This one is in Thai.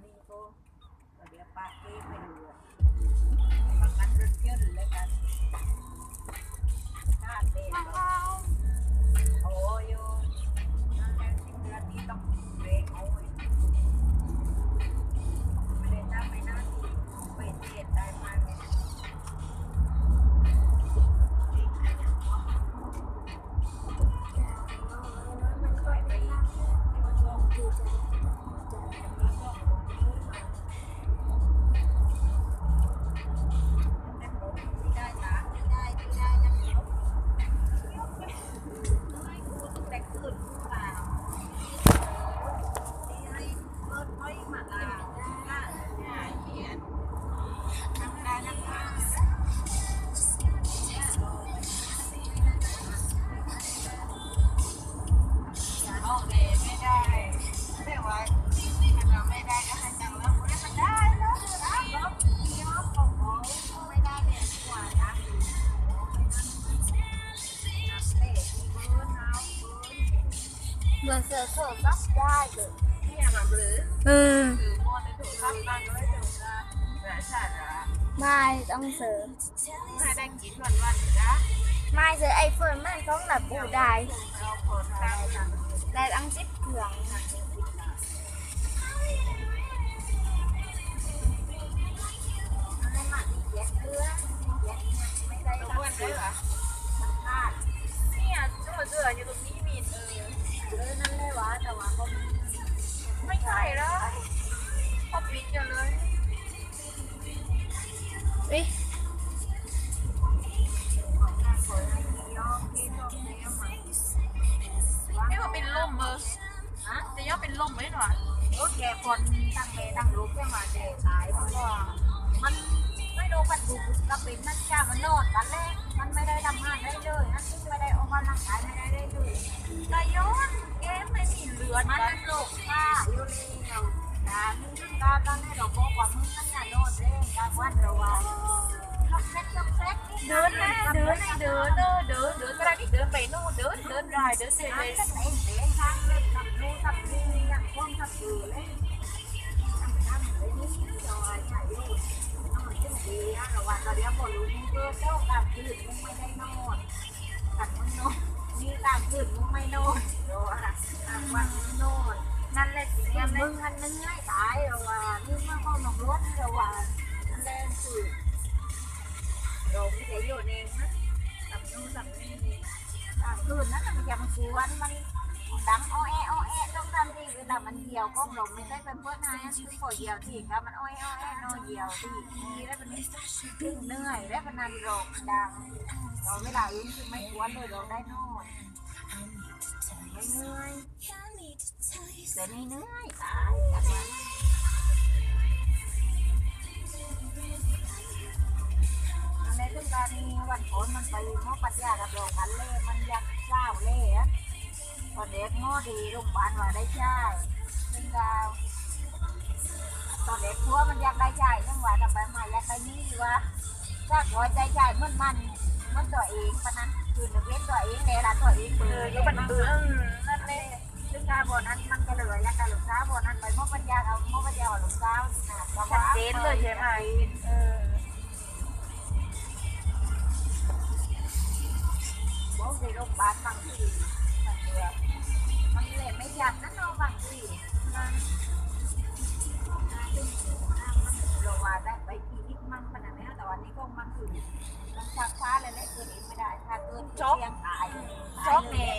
มีเลยแล้วนี่ เหมือนเสือโคร่งรับได้เลยเออไม่ต้องเสือไม่ได้กินวันวันนะไม่เสือไอโฟนมันต้องหลับปูได้เราเปิดทางนะได้ตั้งสิบเครื่อง เอ้ยนี่ว่าเป็นลมเบอร์ฮะจะย่อเป็นลมไหมหรอโอเคคนตั้งเมตั้งลูกแค่มาเจตายเพราะว่ามันไม่รู้มันดูกับเป็นนั่นจ้ามันโนดกันแรกมันไม่ได้ทำงานได้เลยนั่นที่ไม่ได้ออกกำลังกายไม่ได้ได้เลยกายย้อนเกมไม่มีเลือดมันกันั่นลูกป้าอยู่เลยเรา ด่ามึงขึ้นการตอนนี้เราบอกว่ามึงนั่นน่ะโนดเองการวันเราว่าล็อกเซ็ตล็อกเซ็ต เดินแม่เดินเดินเดินเดินเดินก็ได้ที่เดินไปโน่นเดินเดินได้เดินเฉ ไอ้ ย ก็เตะเตะทางเล่นทำนู่นทำนี่อย่างพวกทำอยู่เลยทำทำเลยนี่เราใหญ่ลูกทำมันขึ้นดีนะเราว่าเราเดี๋ยวพอรู้มึงเจอเจ้าการคืนมึงไม่ได้นอนกันมึงนอนนี่การคืนมึงไม่นอนเราว่าทางวันมึงนอน นั่นแหละสิยันั่งนแหมึละงหันมึงง่ายตายเราว่านี่มันเข้าหนองรถเราว่าแรงคือเราไม่ได้อยู่เองนะทำนู่นทำนี่กลางคืนนั้นมันยังสวนมันดังอ้อแออ้อแอต้องทำที่เวลามันเหี่ยวก็เราไม่ได้เป็นเพื่อนนายคือปล่อยเหี่ยวที่ครับมันอ้อแออ้อแอนเหี่ยวที่ทีแล้วมันตึงเหนื่อยแล้วมันนันรกดังเราเวลาอื่นคือไม่ควรเลยเราได้นอนไม่เหนื่อย แต่นี่เหนื่อยตายกันวันในเรื่องการนี้วันก่อนมันไปมอปัญญากับโรงกันเล่มันยักเศร้าเล่อะตอนเด็กมอดีโรงพยาบาลว่าได้ใช่เรื่องราวตอนเด็กพัวมันยากได้ใช่ยังว่าทำไมมายากได้นี่วะถ้าขอใจใช่มันมันมันตัวเองปะนั้นคือหนึ่งเว้นตัวเองเลยละตัวเองเบื่ออยู่บันเบือนั่นแหละ ซึ่งการบนนั้นมันก็เลยอยากได้หลงสาวบนนั้นไปมอปัญญาเอามอปัญญาเอาหลงสาวนะชัดเจนเลยใช่ไหมเออบอกในโรงพยาบาลบางทีมันเบื่อมันเลยไม่อยากนั่นเอาบางทีมันเราว่าได้ไปทีนิดมันขนาดนี้แต่วันนี้ก็มันคือมันชักช้าเลยแหละเกิดเองไม่ได้ถ้าเกิดเสียงตายช็อกแน่